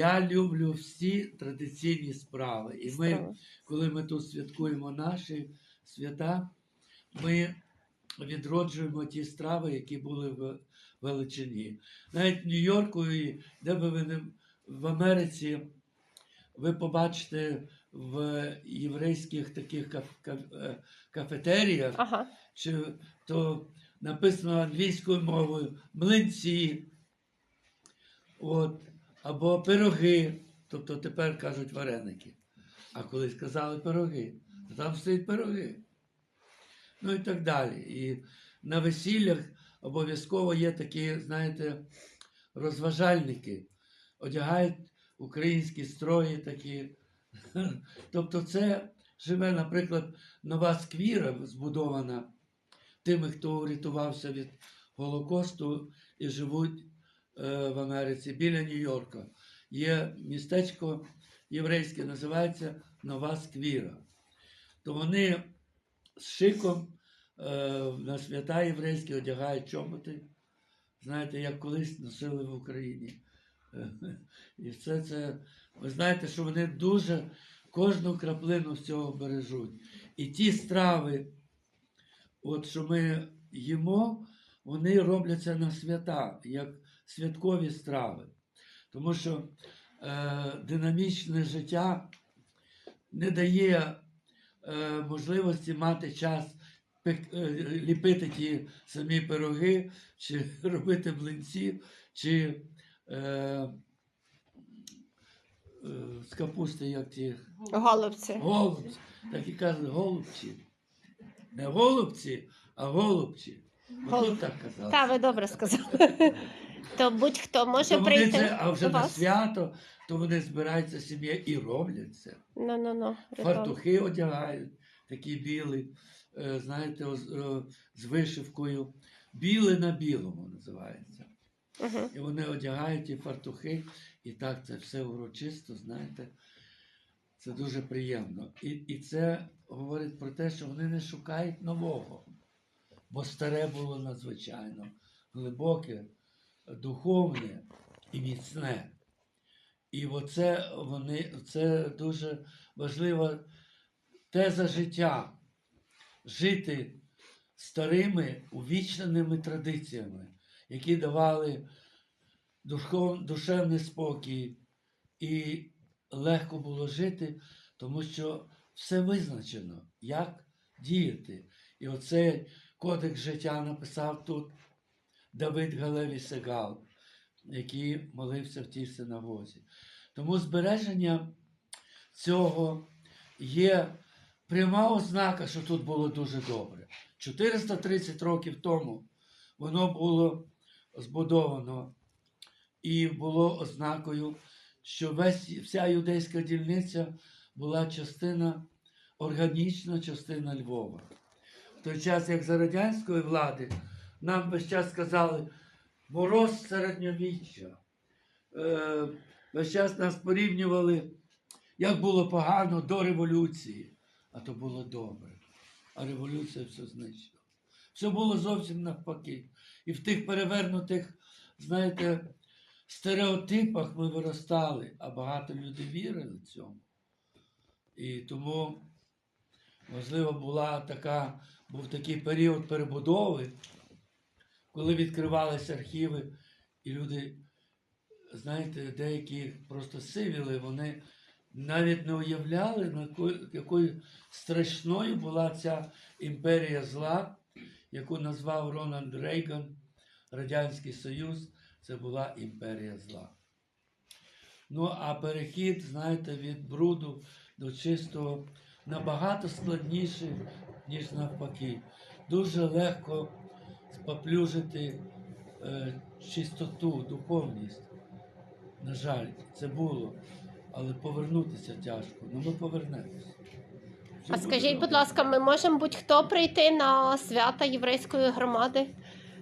Я люблю всі традиційні справи. І ми, коли ми тут святкуємо наші свята, ми відроджуємо ті страви, які були в Величині. Навіть в Нью-Йорку, і де би ви не в Америці, ви побачите в єврейських таких е, кафетеріях, Ага. чи то написано англійською мовою млинці, от, або пироги, тобто тепер кажуть вареники. А коли сказали пироги, то там стоять пироги. Ну і так далі. І на весіллях обов'язково є такі, знаєте, розважальники, одягають українські строї такі. Тобто це живе, наприклад, нова сквіра збудована тими, хто урятувався від Голокосту і живуть в Америці біля Нью-Йорка. Є містечко єврейське, називається Нова Сквіра. То вони з шиком е, на свята єврейські одягають чоботи. Знаєте, як колись носили в Україні. Е, І все це, ви знаєте, що вони дуже кожну краплину з цього бережуть. І ті страви, от що ми їмо, вони робляться на свята, як святкові страви. Тому що е, динамічне життя не дає е, можливості мати час пек- е, ліпити ті самі пироги, чи робити млинці, чи е, е, з капусти, як ті Голубці. голубці. Так і кажуть голубці. Не голубці, а голубці. Голуб- Отут так казали. Та, ви добре сказали. То будь-хто може То прийти це, а вже до на свято, то вони збираються сім'я і роблять це. Ну, ну. ритуал. Фартухи одягають, такі білі, е, знаєте, е, з вишивкою. Біле на білому називається. Мгм. І вони одягають ті фартухи, і так це все урочисто, знаєте. Це дуже приємно. І, і це говорить про те, що вони не шукають нового, бо старе було надзвичайно глибоке, духовне і міцне. І оце вони, це дуже важлива теза життя. Жити старими увічненими традиціями, які давали душов, душевний спокій, і легко було жити, тому що все визначено, як діяти. І оцей кодекс життя написав тут Давид Галеві Сегал, який молився в тій синагозі. Тому збереження цього є пряма ознака, що тут було дуже добре. 430 років тому воно було збудовано і було ознакою, що весь, вся юдейська дільниця була частина, органічна частина Львова. В той час, як за радянської влади, нам весь час сказали мороз середньовіччя. Е, весь час нас порівнювали, як було погано до революції, а то було добре. А революція все знищила. Все було зовсім навпаки. І в тих перевернутих, знаєте, стереотипах ми виростали, а багато людей вірили цьому. І тому, можливо, була така, був такий період перебудови, коли відкривалися архіви, і люди, знаєте, деякі просто сивіли, вони навіть не уявляли, якою страшною була ця імперія зла, яку назвав Рональд Рейган, Радянський Союз, це була імперія зла. Ну, а перехід, знаєте, від бруду до чистого набагато складніший, ніж навпаки. Дуже легко споплюжити е, чистоту, духовність. На жаль, це було, але повернутися тяжко. Ну ми повернемося. Все А скажіть, будь ласка, ми можемо будь-хто прийти на свята єврейської громади?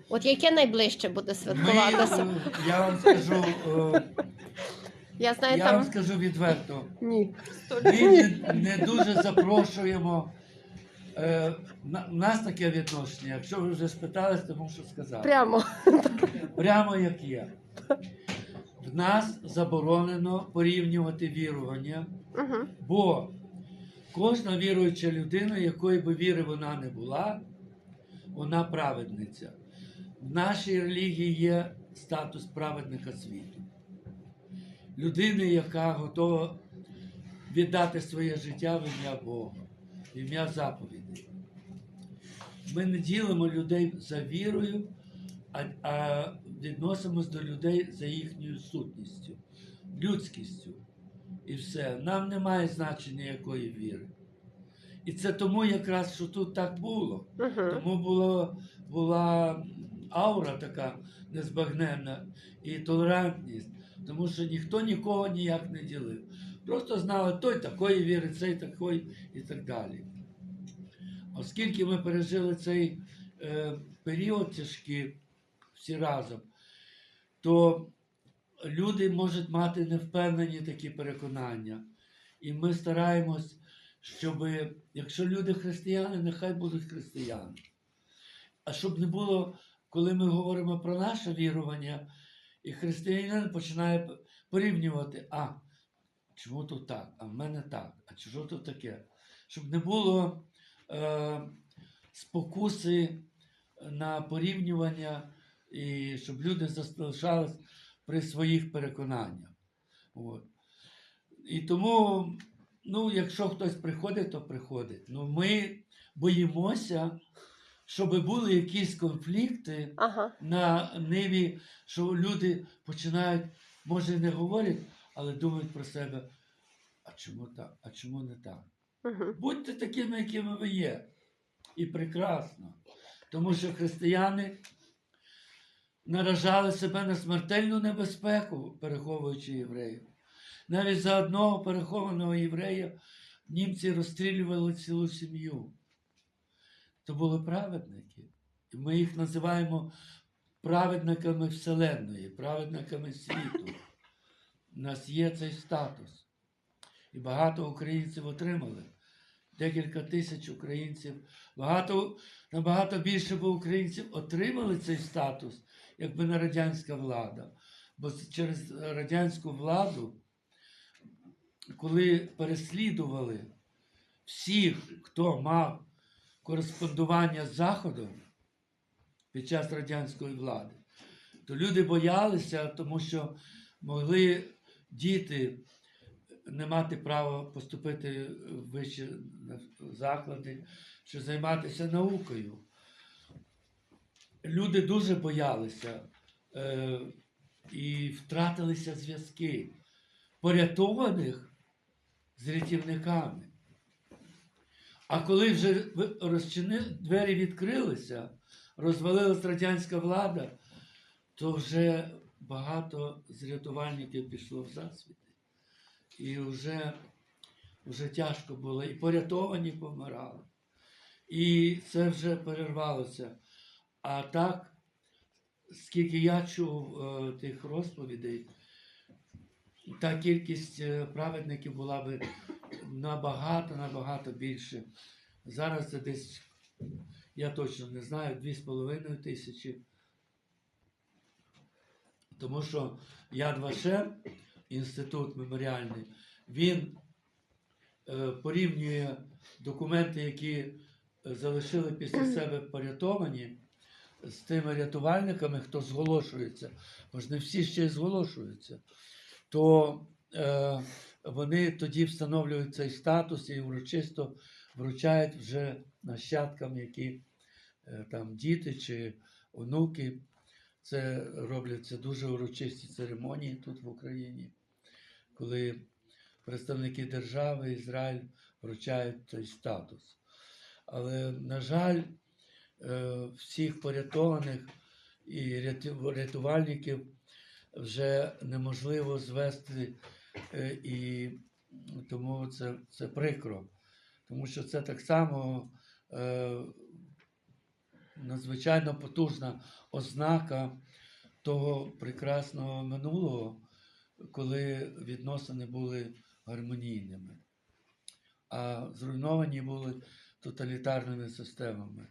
От яке найближче буде святкуватися? е, я вам скажу, е, Я знаю, я вам скажу відверто. ні. Ми не, не дуже запрошуємо. Е, на, у нас таке відношення. Якщо ви вже спитались, то мушу сказати. Прямо. Прямо як є. В нас заборонено порівнювати вірування, Угу. бо кожна віруюча людина, якої би віри вона не була, вона праведниця. В нашій релігії є статус праведника світу. Людини, яка готова віддати своє життя в ім'я Бога, в ім'я заповідей. Ми не ділимо людей за вірою, а, а відносимось до людей за їхньою сутністю, людськістю. І все. Нам немає значення якої віри. І це тому якраз, що тут так було. Угу. Тому було, була аура така незбагненна і толерантність, тому що ніхто нікого ніяк не ділив. Просто знали, той такої віри, цей такої і так далі. Оскільки ми пережили цей е, період тяжкий всі разом, то люди можуть мати невпевнені такі переконання. І ми стараємось, щоб, якщо люди християни, нехай будуть християни. А щоб не було, коли ми говоримо про наше вірування, і християнин починає порівнювати, а чому тут так, а в мене так, а чого тут таке? Щоб не було спокуси на порівнювання, і щоб люди залишались при своїх переконаннях. От. І тому, ну, якщо хтось приходить, то приходить. Ну, ми боїмося, щоб були якісь конфлікти Ага. на ниві, що люди починають, може, не говорять, але думають про себе. А чому так? А чому не так? Будьте такими, якими ви є. І прекрасно. Тому що християни наражали себе на смертельну небезпеку, переховуючи євреїв. Навіть за одного перехованого єврея німці розстрілювали цілу сім'ю. То були праведники. І ми їх називаємо праведниками Вселенної, праведниками світу. У нас є цей статус. І багато українців отримали. Декілька тисяч українців. Багато, набагато більше би українців отримали цей статус, якби не радянська влада. Бо через радянську владу, коли переслідували всіх, хто мав кореспондування з Заходом під час радянської влади, то люди боялися, тому що могли діти не мати права поступити в вищі заклади, чи займатися наукою. Люди дуже боялися е, і втратилися зв'язки, порятованих з рятівниками. А коли вже ви- розчини, двері відкрилися, розвалилась радянська влада, то вже багато з рятувальників пішло в засвіти. І вже, вже тяжко було. І порятовані помирали. І це вже перервалося. А так, скільки я чув е, тих розповідей, та кількість е, праведників була би набагато, набагато більше. Зараз це десь, я точно не знаю, 2,5 тисячі. Тому що Яд Вашем, інститут меморіальний, він е, порівнює документи, які е, залишили після себе порятовані, з тими рятувальниками, хто зголошується, бо ж не всі ще й зголошуються, то е, вони тоді встановлюють цей статус і урочисто вручають вже нащадкам, які е, там діти чи онуки. Це робляться дуже урочисті церемонії тут в Україні, коли представники держави Ізраїль вручають цей статус. Але, на жаль, е, всіх порятованих і рятувальників вже неможливо звести, е, і тому це, це прикро. Тому що це так само е, надзвичайно потужна ознака того прекрасного минулого, коли відносини були гармонійними, а зруйновані були тоталітарними системами.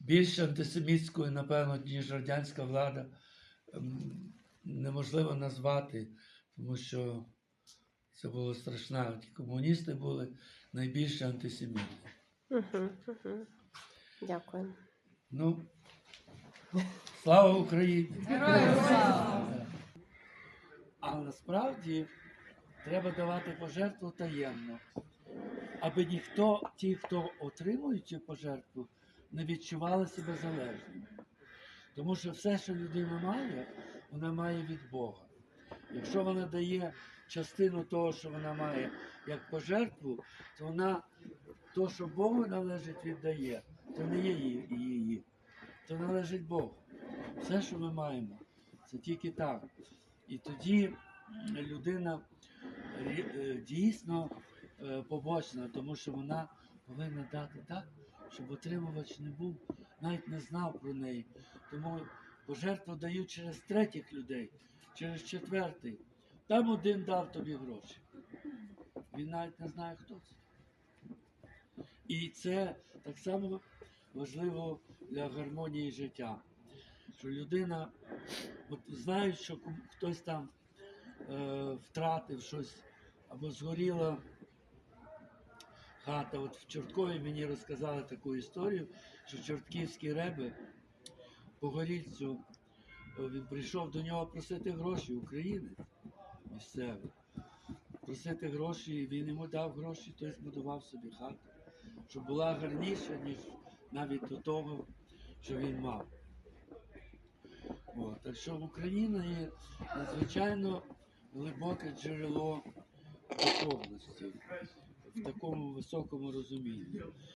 Більш антисемітською, напевно, ніж радянська влада, ем, неможливо назвати, тому що це було страшно. Ті комуністи були найбільші антисеміти. Угу, угу. Дякую. Ну, слава Україні! А насправді треба давати пожертву таємно, аби ніхто, ті, хто отримують цю пожертву, не відчували себе залежними. Тому що все, що людина має, вона має від Бога. Якщо вона дає частину того, що вона має як пожертву, то вона то, що Богу належить, віддає, то не є її, то належить Богу. Все, що ми маємо, це тільки так. І тоді людина е, дійсно е, побочна, тому що вона повинна дати так, щоб отримувач не був, навіть не знав про неї. Тому пожертву дають через третіх людей, через четвертий. Там один дав тобі гроші. Він навіть не знає, хто це. І це так само важливо для гармонії життя. Що людина, от знають, що хтось там е, втратив щось або згоріла хата. От в Чорткові мені розказали таку історію, що чортківський реби Погорільцю, е, він прийшов до нього просити гроші, українець місцевий. Просити гроші, і він йому дав гроші, той збудував собі хату, щоб була гарніша, ніж навіть до того, що він мав. От, так що в Україні є надзвичайно глибоке джерело духовності в такому високому розумінні.